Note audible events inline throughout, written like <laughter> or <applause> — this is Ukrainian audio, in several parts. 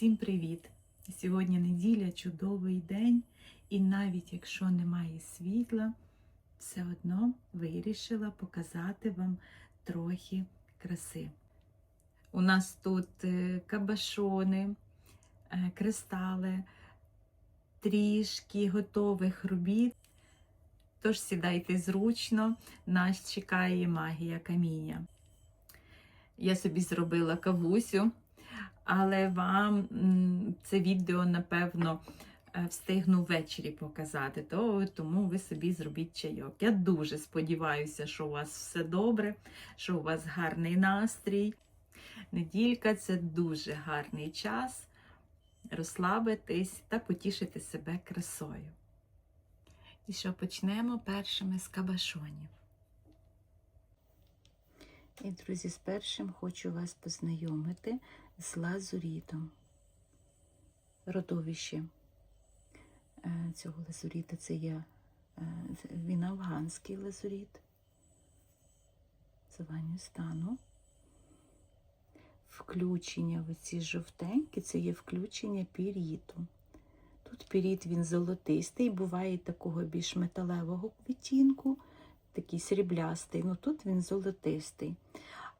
Всім привіт! Сьогодні неділя, чудовий день, і навіть якщо немає світла, все одно вирішила показати вам трохи краси. У нас тут е, кабашони, е, кристали, трішки готових робіт. Тож сідайте зручно, нас чекає магія каміння. Я собі зробила кавусю, але вам це відео, напевно, е, встигну ввечері показати, то, тому ви собі зробіть чайок. Я дуже сподіваюся, що у вас все добре, що у вас гарний настрій. Неділька це дуже гарний час розслабитись та потішити себе красою. І що почнемо першими з кабашонів. І, друзі, з першим хочу вас познайомити з лазурітом. Родовище е, цього лазуріта це є е, він афганський лазуріт. Званню стану. Включення в ці жовтенькі це є включення піріту. Тут піріт він золотистий, буває такого більш металевого відтінку, такий сріблястий, ну тут він золотистий.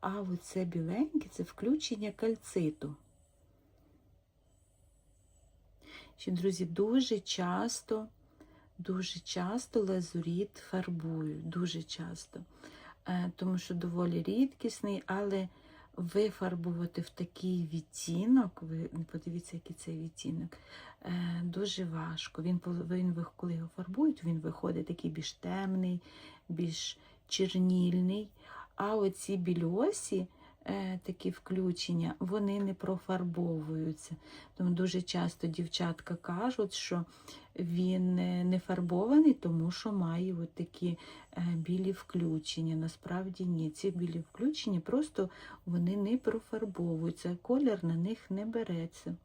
А оце біленьке це включення кальциту. Ще, друзі, дуже часто, дуже часто лазуріт фарбують, дуже часто, Е, тому що доволі рідкісний, але вифарбувати в такий відтінок, ви подивіться, який це відтінок, е, дуже важко. Він, він, коли його фарбують, він виходить такий більш темний, більш чернільний. А оці більосі, е, такі включення, вони не профарбовуються. Тому дуже часто дівчатка кажуть, що він не фарбований, тому що має от такі е, білі включення. Насправді ні. Ці білі включення просто вони не профарбовуються, колір на них не береться.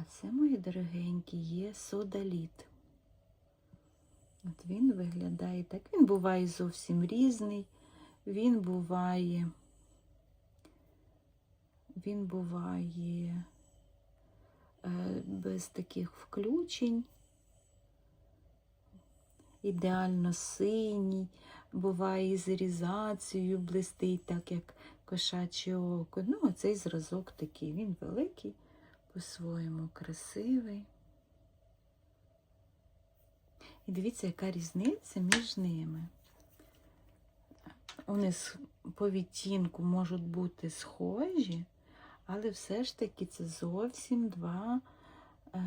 А це, мої дорогенькі, є содаліт. От він виглядає так. Він буває зовсім різний. Він буває, він буває е, без таких включень. Ідеально синій, буває із ірізацією, блистить, так як кошаче око. Ну, цей зразок такий, він великий по-своєму красивий. І дивіться, яка різниця між ними. Вони по відтінку можуть бути схожі, але все ж таки це зовсім два, е,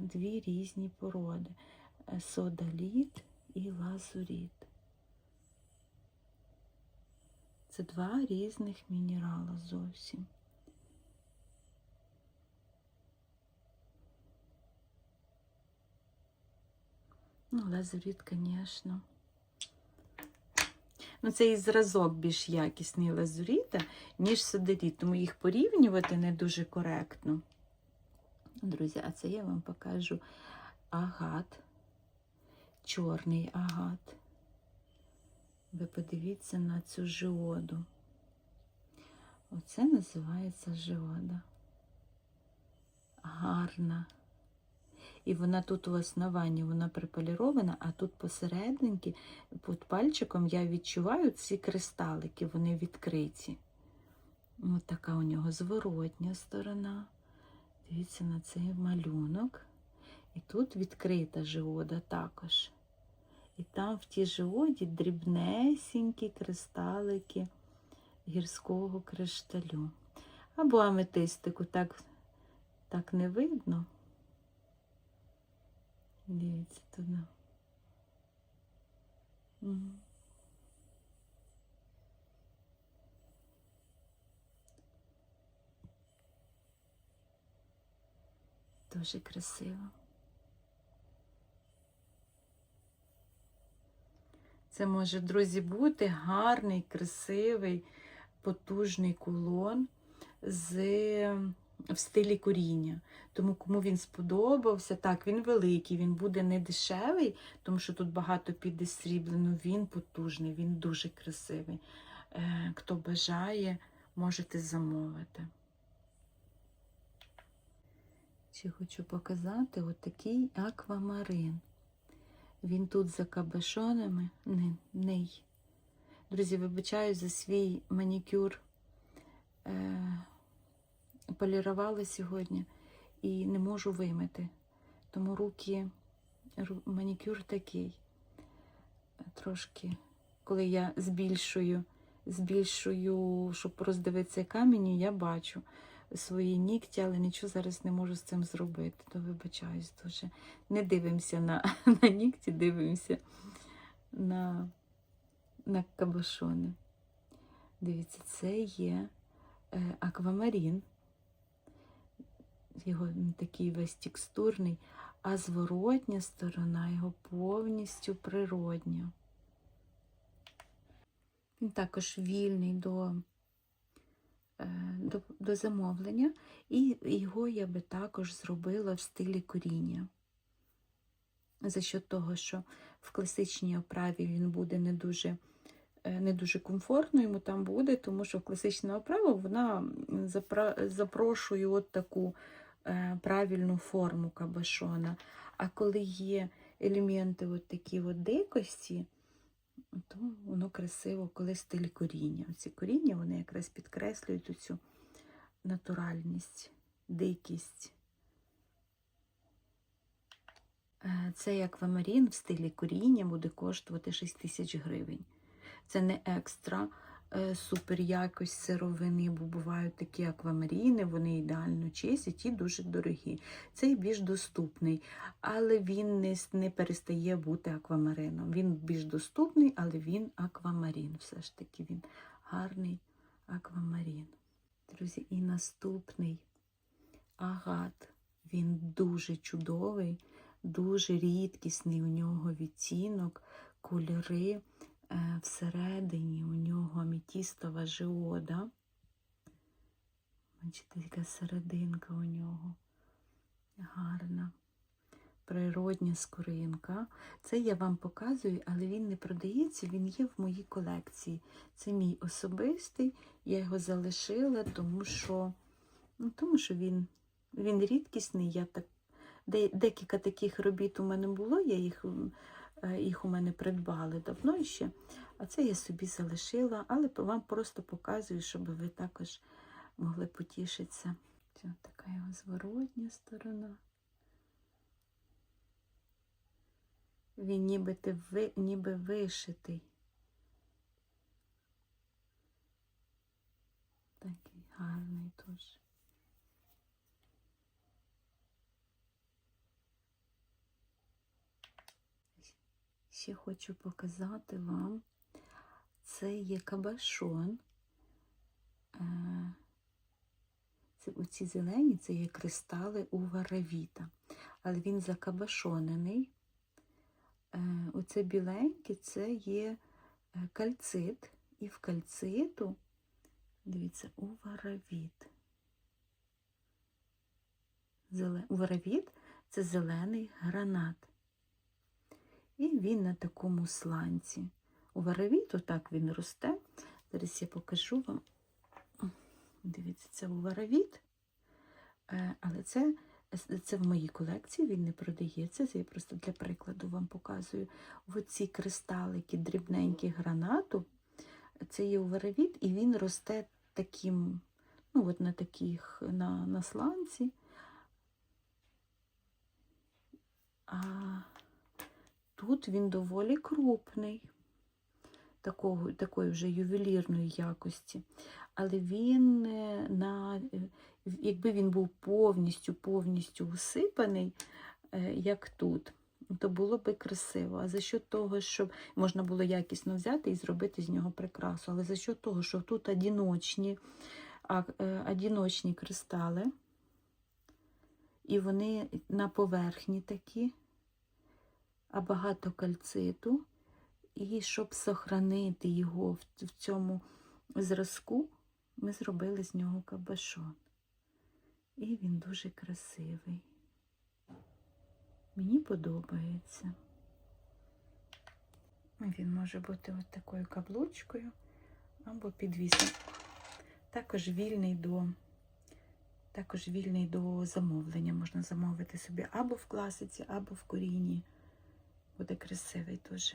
дві різні породи. Содаліт і лазуріт. Це два різних мінерала зовсім. Ну, лазуріт, звісно. Ну, це і зразок більш якісний лазуріта, ніж содеріт, тому їх порівнювати не дуже коректно. Друзі, а це я вам покажу агат, чорний агат. Ви подивіться на цю жиоду. Оце називається жиода. Гарна. І вона тут у основанні, вона приполірована, а тут посерединки, під пальчиком я відчуваю ці кристалики, вони відкриті. Ось така у нього зворотня сторона. Дивіться на цей малюнок. І тут відкрита жиода також. І там в тій жиоді дрібнесенькі кристалики гірського кришталю. Або аметистику так, так не видно. Дивіться туди. Дуже красиво. Це може, друзі, бути гарний, красивий, потужний кулон з в стилі коріння. Тому кому він сподобався, так, він великий, він буде не дешевий, тому що тут багато піде сріблено, він потужний, він дуже красивий. Е, Хто бажає, можете замовити. Ще хочу показати отакий аквамарин. Він тут за кабешонами. Не, ней. Друзі, вибачаю за свій манікюр. Е, полірувала сьогодні і не можу вимити. Тому руки, манікюр такий. Трошки, коли я збільшую, збільшую, щоб роздивитися камені, я бачу свої нігті, але нічого зараз не можу з цим зробити. То вибачаюсь дуже. Не дивимося на, <laughs> на нігті, дивимося на, на кабошони. Дивіться, це є е, аквамарін. Його такий весь текстурний, а зворотня сторона його повністю природня. Він також вільний до, е, до, до замовлення, і його я би також зробила в стилі коріння. За що того, що в класичній оправі він буде не дуже, е, не дуже комфортно йому там буде, тому що класична оправа вона запрошує от таку правильну форму кабашона. А коли є елементи от такі от дикості, то воно красиво, коли стиль коріння. Ці коріння вони якраз підкреслюють цю натуральність, дикість. Е, Цей аквамарін в стилі коріння буде коштувати 6 тисяч гривень. Це не екстра е, супер якость сировини, бо бувають такі аквамаріни, вони ідеально чисті, ті дуже дорогі. Цей більш доступний, але він не, не перестає бути аквамарином. Він більш доступний, але він аквамарін. Все ж таки він гарний аквамарін. Друзі, і наступний агат. Він дуже чудовий, дуже рідкісний у нього відтінок, кольори. Е, Всередині у нього амітістова жиода. Бачите, яка серединка у нього гарна. Природня скоринка. Це я вам показую, але він не продається, він є в моїй колекції. Це мій особистий, я його залишила, тому що, ну, тому що він, він рідкісний. Я так, де, декілька таких робіт у мене було, я їх, їх у мене придбали давно ще, а це я собі залишила, але вам просто показую, щоб ви також могли потішитися. Це така його зворотня сторона. Він ніби, ви, ніби вишитий. Такий гарний теж. Ще хочу показати вам. Це є кабашон. Е, Це оці зелені, це є кристали у варавіта. Але він закабашонений. Е, Оце біленьке це є е, кальцит. І в кальциту, дивіться, у варавіт. Зеле... Варавіт це зелений гранат. І він на такому сланці. У варавіт, отак він росте. Зараз я покажу вам. Дивіться, це у варавіт. Е, Але це, це в моїй колекції, він не продається. Це я просто для прикладу вам показую. Оці кристалики дрібненькі гранату. Це є у варавіт, і він росте таким, ну, от на таких на, на сланці. А тут він доволі крупний, такого, такої вже ювелірної якості. Але він е, на, якби він був повністю повністю усипаний, е, як тут, то було би красиво. А за що того, щоб можна було якісно взяти і зробити з нього прикрасу. Але за що того, що тут одіночні, е, одіночні кристали, і вони на поверхні такі, а багато кальциту. І щоб сохранити його в, цьому зразку, ми зробили з нього кабашон. І він дуже красивий. Мені подобається. Він може бути от такою каблучкою або підвісом. Також вільний до також вільний до замовлення. Можна замовити собі або в класиці, або в корінні. Буде красивий теж.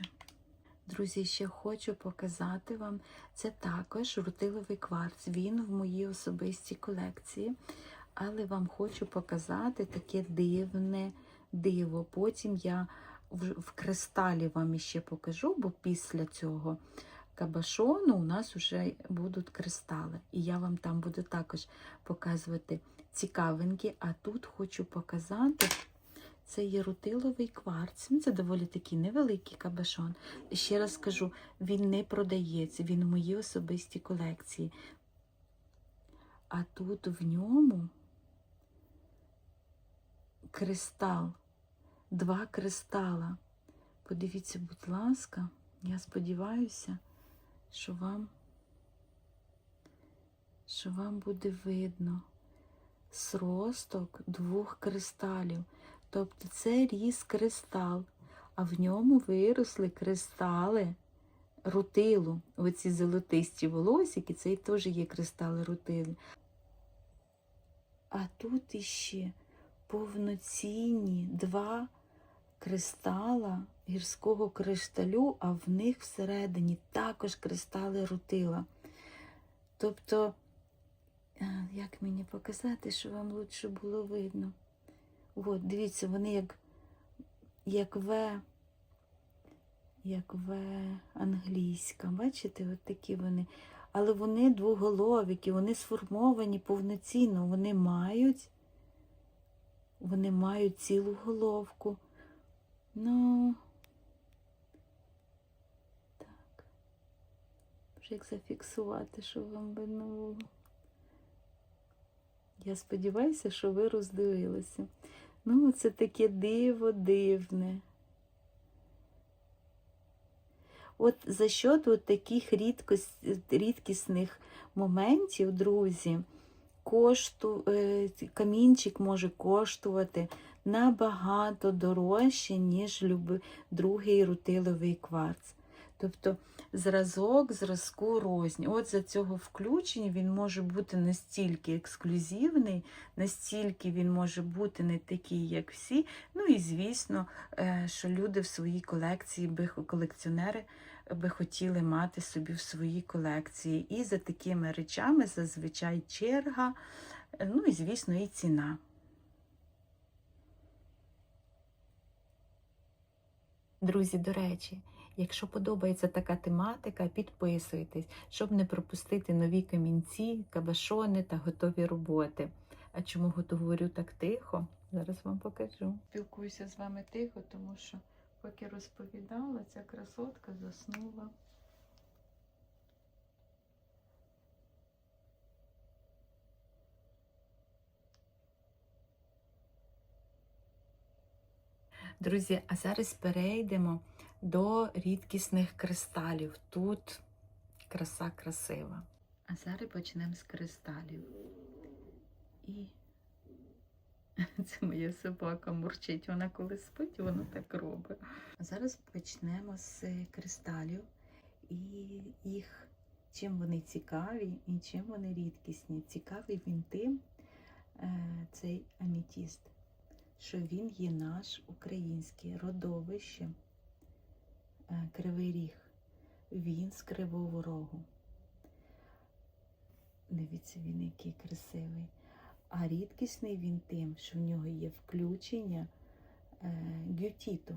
Друзі, ще хочу показати вам. Це також рутиловий кварц. Він в моїй особистій колекції. Але вам хочу показати таке дивне диво. Потім я в кристалі вам іще покажу, бо після цього кабашону у нас вже будуть кристали. І я вам там буду також показувати цікавинки. А тут хочу показати. Це є рутиловий кварц. Це доволі такий невеликий кабашон. Ще раз скажу, він не продається, він в моїй особистій колекції. А тут в ньому кристал, два кристала. Подивіться, будь ласка, я сподіваюся, що вам, що вам буде видно сросток двох кристалів. Тобто це ріс кристал, а в ньому виросли кристали рутилу. Оці золотисті волосики, це теж є кристали рутили. А тут іще повноцінні два кристала гірського кришталю, а в них всередині також кристали рутила. Тобто, як мені показати, що вам лучше було видно? От, дивіться, вони як як В, як В англійська. Бачите, от такі вони. Але вони двоголовіки, вони сформовані повноцінно, вони мають, вони мають цілу головку. Ну, так. Вже як зафіксувати, щоб вам видно було. Я сподіваюся, що ви роздивилися. Ну, це таке диво дивне. От за счет от таких рідкос, рідкісних моментів, друзі, кошту, е, камінчик може коштувати набагато дорожче, ніж любий другий рутиловий кварц. Тобто зразок, зразку розні. От за цього включення він може бути настільки ексклюзивний, настільки він може бути не такий, як всі. Ну і звісно, що люди в своїй колекції, колекціонери би хотіли мати собі в своїй колекції. І за такими речами зазвичай черга, ну і, звісно, і ціна. Друзі, до речі, якщо подобається така тематика, підписуйтесь, щоб не пропустити нові камінці, кабашони та готові роботи. А чому говорю так тихо? Зараз вам покажу. Спілкуюся з вами тихо, тому що поки розповідала, ця красотка заснула. Друзі, а зараз перейдемо до рідкісних кристалів. Тут краса красива. А зараз почнемо з кристалів. І <laughs> це моя собака мурчить, вона коли спить, вона так робить. Зараз почнемо з кристалів і їх, чим вони цікаві і чим вони рідкісні. Цікавий він тим, цей амітіст, що він є наш український родовище. Кривий Ріг. Він з Кривого Рогу. Дивіться, він який красивий. А рідкісний він тим, що в нього є включення е, гютіту.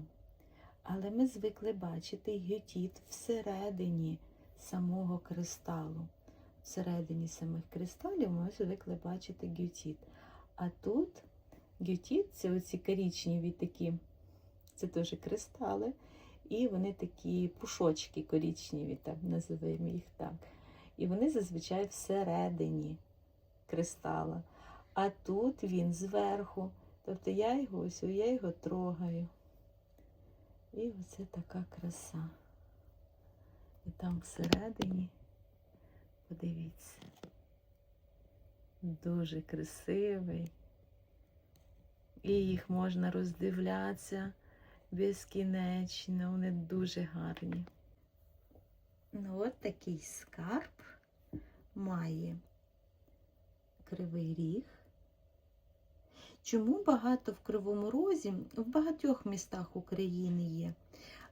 Але ми звикли бачити гютіт всередині самого кристалу. Всередині самих кристалів ми звикли бачити гютіт. А тут гютіт це оці корічневі такі, це теж кристали. І вони такі пушочки корічневі, так називаємо їх так. І вони зазвичай всередині кристала. А тут він зверху. Тобто я його ось я його трогаю. І оце така краса. І там всередині, подивіться, дуже красивий. І їх можна роздивлятися безкінечно, вони дуже гарні. Ну, от такий скарб має кривий ріг. Чому багато в Кривому Розі? В багатьох містах України є.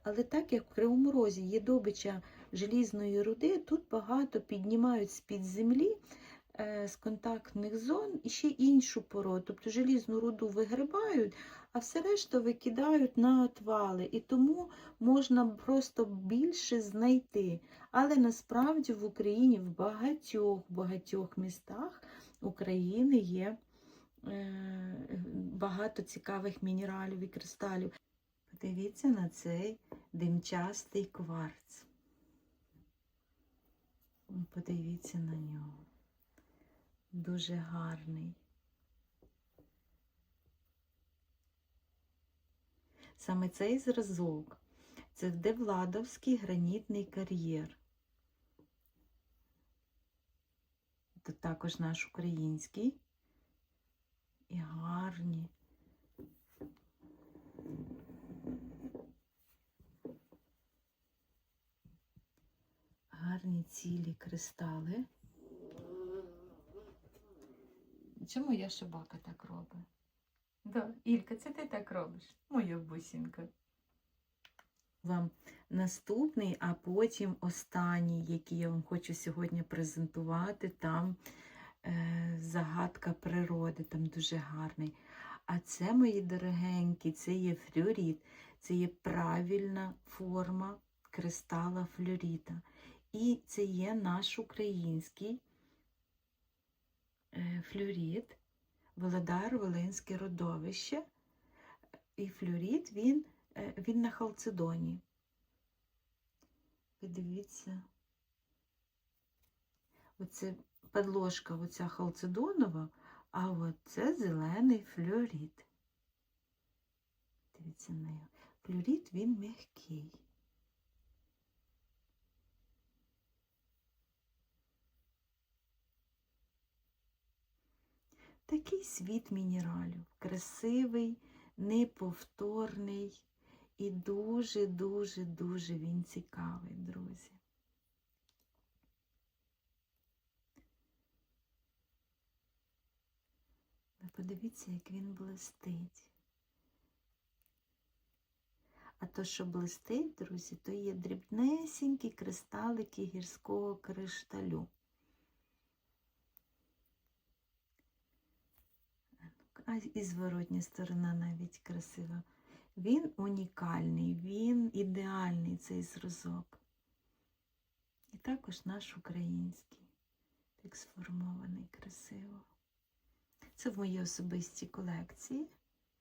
Але так як в Кривому Розі є добича желізної руди, тут багато піднімають з-під землі е, з контактних зон і ще іншу породу. Тобто желізну руду вигрибають, а все решта викидають на отвали. І тому можна просто більше знайти. Але насправді в Україні в багатьох багатьох містах України є е, багато цікавих мінералів і кристалів. Подивіться на цей димчастий кварц. Подивіться на нього. Дуже гарний. Саме цей зразок це Девладовський гранітний кар'єр. Це також наш український і гарні. Гарні цілі кристали. Чому я собака так робить? Да, Ілька, це ти так робиш, моя бусінка. Вам наступний, а потім останній, який я вам хочу сьогодні презентувати, там е, загадка природи, там дуже гарний. А це, мої дорогенькі, це є флюорит, це є правильна форма кристала флюорита. І це є наш український е, флюорит, Володар Волинське родовище. І флюорит він, е, він на халцедоні. Подивіться, оце подложка оця халцедонова, а оце зелений флюорит. Дивіться на нього. Флюорит він м'який. Такий світ мінералів, красивий, неповторний і дуже-дуже-дуже він цікавий, друзі. Ви подивіться, як він блистить. А то, що блистить, друзі, то є дрібнесенькі кристалики гірського кришталю. А і зворотня сторона навіть красива. Він унікальний, він ідеальний цей зразок. І також наш український, так сформований красиво. Це в моїй особистій колекції,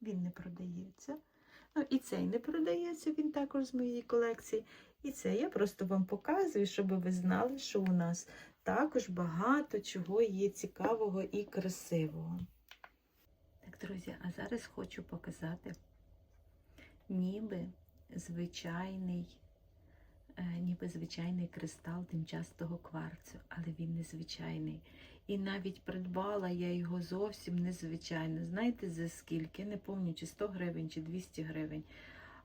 він не продається. Ну, і цей не продається, він також з моєї колекції. І це я просто вам показую, щоб ви знали, що у нас також багато чого є цікавого і красивого. Друзі, а зараз хочу показати ніби звичайний, е, ніби звичайний кристал тимчастого кварцу, але він незвичайний. І навіть придбала я його зовсім незвичайно. Знаєте, за скільки? Не пам'ятаю, чи 100 гривень, чи 200 гривень.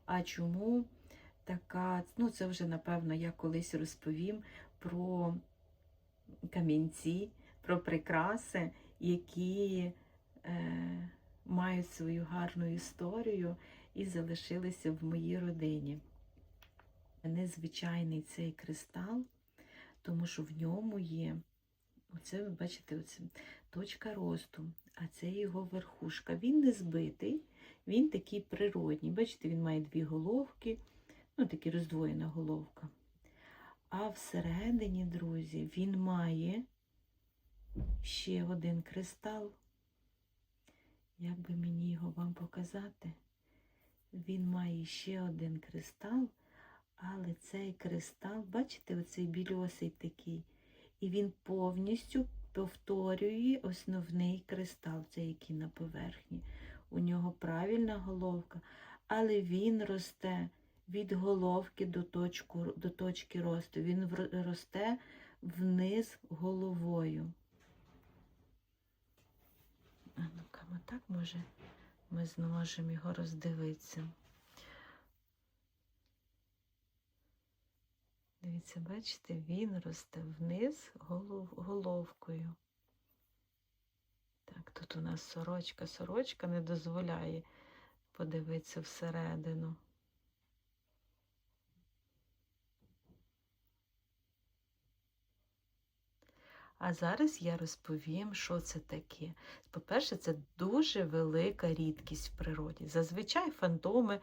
А чому така, ну це вже, напевно, я колись розповім про камінці, про прикраси, які е, мають свою гарну історію і залишилися в моїй родині. Незвичайний цей кристал, тому що в ньому є, оце, ви бачите, оце, точка росту, а це його верхушка. Він не збитий, він такий природній. Бачите, він має дві головки, ну, такі роздвоєна головка. А всередині, друзі, він має ще один кристал. Як би мені його вам показати? Він має ще один кристал, але цей кристал, бачите, оцей більосий такий, і він повністю повторює основний кристал, цей який на поверхні. У нього правильна головка, але він росте від головки до, точку, до точки росту. Він росте вниз головою. А так може ми зможемо його роздивитися. Дивіться, бачите, він росте вниз голов, головкою. Так, тут у нас сорочка. Сорочка не дозволяє подивитися всередину. А зараз я розповім, що це таке. По-перше, це дуже велика рідкість в природі. Зазвичай фантоми,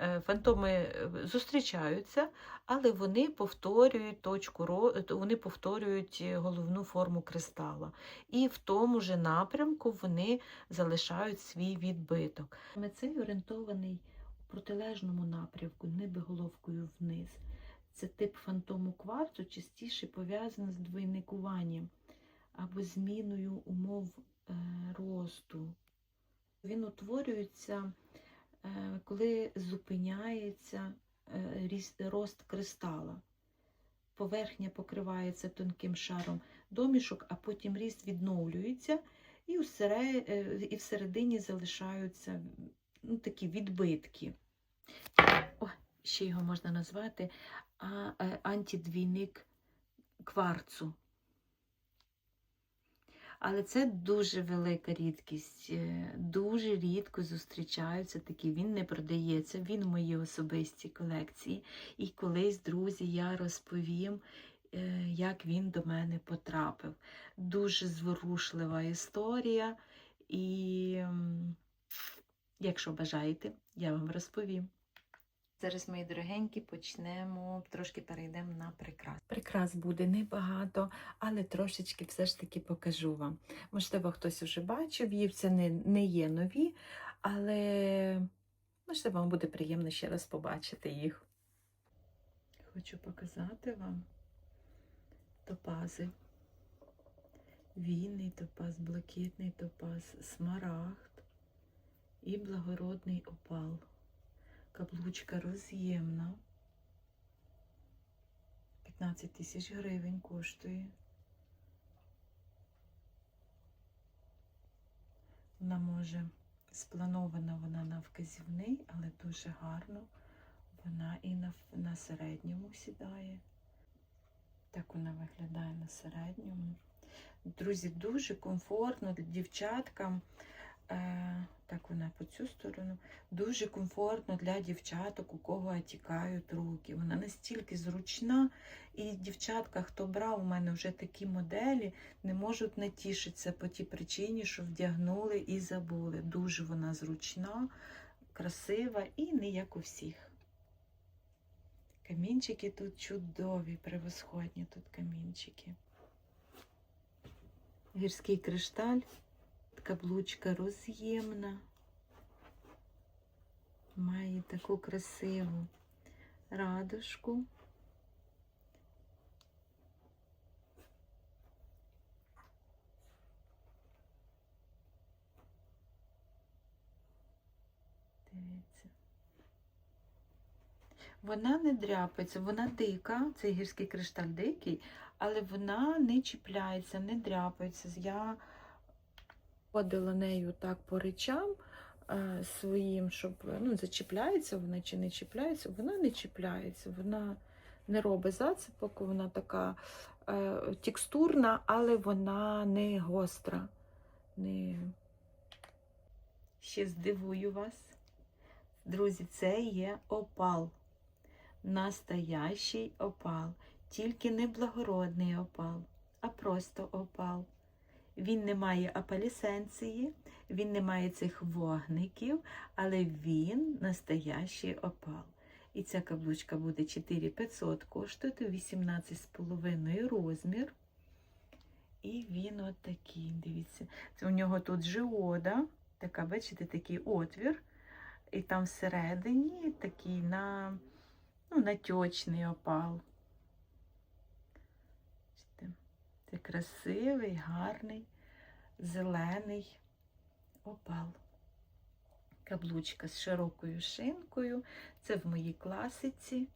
е, фантоми е, зустрічаються, але вони повторюють точку вони повторюють е, головну форму кристала. І в тому же напрямку вони залишають свій відбиток. Саме Цей орієнтований у протилежному напрямку, ніби головкою вниз. Це тип фантому кварцу частіше пов'язаний з двойникуванням або зміною умов е, росту. Він утворюється, е, коли зупиняється е, рост кристала. Поверхня покривається тонким шаром домішок, а потім ріст відновлюється, і, всере- і всередині залишаються ну, такі відбитки. О, ще його можна назвати е, антидвійник кварцу. Але це дуже велика рідкість. е, Дуже рідко зустрічаються такі. Він не продається, він в моїй особистій колекції. І колись, друзі, я розповім, е, як він до мене потрапив. Дуже зворушлива історія. І якщо бажаєте, я вам розповім. Зараз, мої дорогенькі, почнемо, трошки перейдемо на прикрас. Прикрас буде небагато, але трошечки все ж таки покажу вам. Можливо, хтось вже бачив їх, це не, не є нові, але можливо, вам буде приємно ще раз побачити їх. Хочу показати вам топази. Вінний топаз, блакитний топаз, смарагд і благородний опал. Каблучка роз'ємна. 15 тисяч гривень коштує. Вона може спланована вона на вказівний, але дуже гарно. Вона і на, на середньому сідає. Так вона виглядає на середньому. Друзі, дуже комфортно дівчаткам. Е, так вона по цю сторону. Дуже комфортно для дівчаток, у кого отікають руки. Вона настільки зручна, і дівчатка, хто брав у мене вже такі моделі, не можуть натішитися по тій причині, що вдягнули і забули. Дуже вона зручна, красива і не як у всіх. Камінчики тут чудові, превосходні тут камінчики. Гірський кришталь, каблучка роз'ємна. Має таку красиву радужку. Вона не дряпається, вона дика, цей гірський кришталь дикий, але вона не чіпляється, не дряпається. Я ходила нею так по речам е, своїм, щоб ну, зачіпляється вона чи не чіпляється, вона не чіпляється, вона не робить зацепок, вона така е, текстурна, але вона не гостра. Не... Ще здивую вас. Друзі, це є опал. Настоящий опал. Тільки не благородний опал, а просто опал. Він не має апалісенції, він не має цих вогників, але він настоящий опал. І ця каблучка буде 4500 коштувати, 18,5 розмір. І він от такий, дивіться. Це у нього тут жиода, така, бачите, такий отвір. І там всередині такий на, ну, натьочний опал. Бачите? Це красивий, гарний, зелений опал. Каблучка з широкою шинкою. Це в моїй класиці.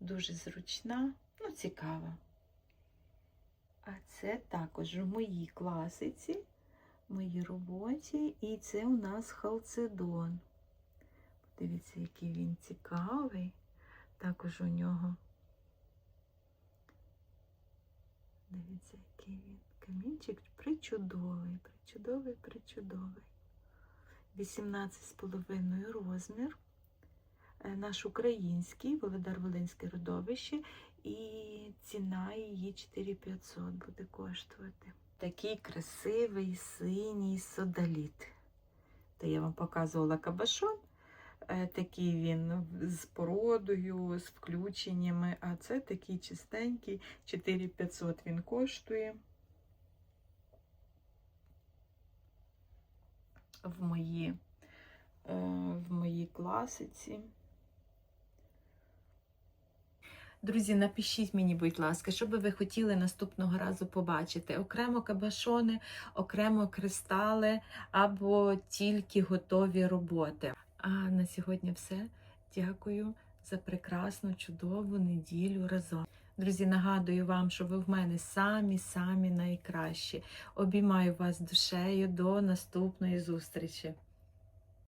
Дуже зручна, ну, цікава. А це також в моїй класиці в моїй роботі. І це у нас халцедон. Дивіться, який він цікавий. Також у нього. Дивіться, який він. Камінчик причудовий, причудовий, причудовий. 18,5 розмір. Е, Наш український Володар Волинське родовище. І ціна її 4500 буде коштувати. Такий красивий синій содаліт. Та я вам показувала кабашон. Е, Такий він з породою, з включеннями, а це такий чистенький, 4500 він коштує. В моїй, е, в моїй класиці. Друзі, напишіть мені, будь ласка, що би ви хотіли наступного разу побачити. Окремо кабашони, окремо кристали або тільки готові роботи. А на сьогодні все. Дякую за прекрасну, чудову неділю разом. Друзі, нагадую вам, що ви в мене самі-самі найкращі. Обіймаю вас душею до наступної зустрічі.